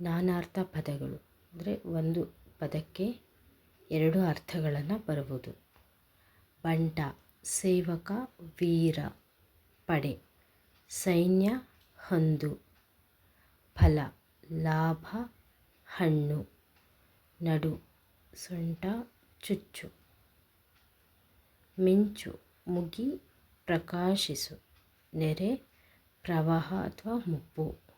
ನಾನಾರ್ಥ ಪದಗಳು. ಅಂದರೆ ಒಂದು ಪದಕ್ಕೆ ಎರಡು ಅರ್ಥಗಳನ್ನು ಬರುವುದು ಬಂಟ, ಸೇವಕ, ವೀರ, ಪಡೆ. ಸೈನ್ಯ, ಹಂದು. ಫಲ, ಲಾಭ, ಹಣ್ಣು. ನಡು, ಸೊಂಟ, ಚುಚ್ಚು. ಮಿಂಚು, ಮುಗಿ, ಪ್ರಕಾಶಿಸು. ನೆರೆ, ಪ್ರವಾಹ ಅಥವಾ ಮುಪ್ಪು.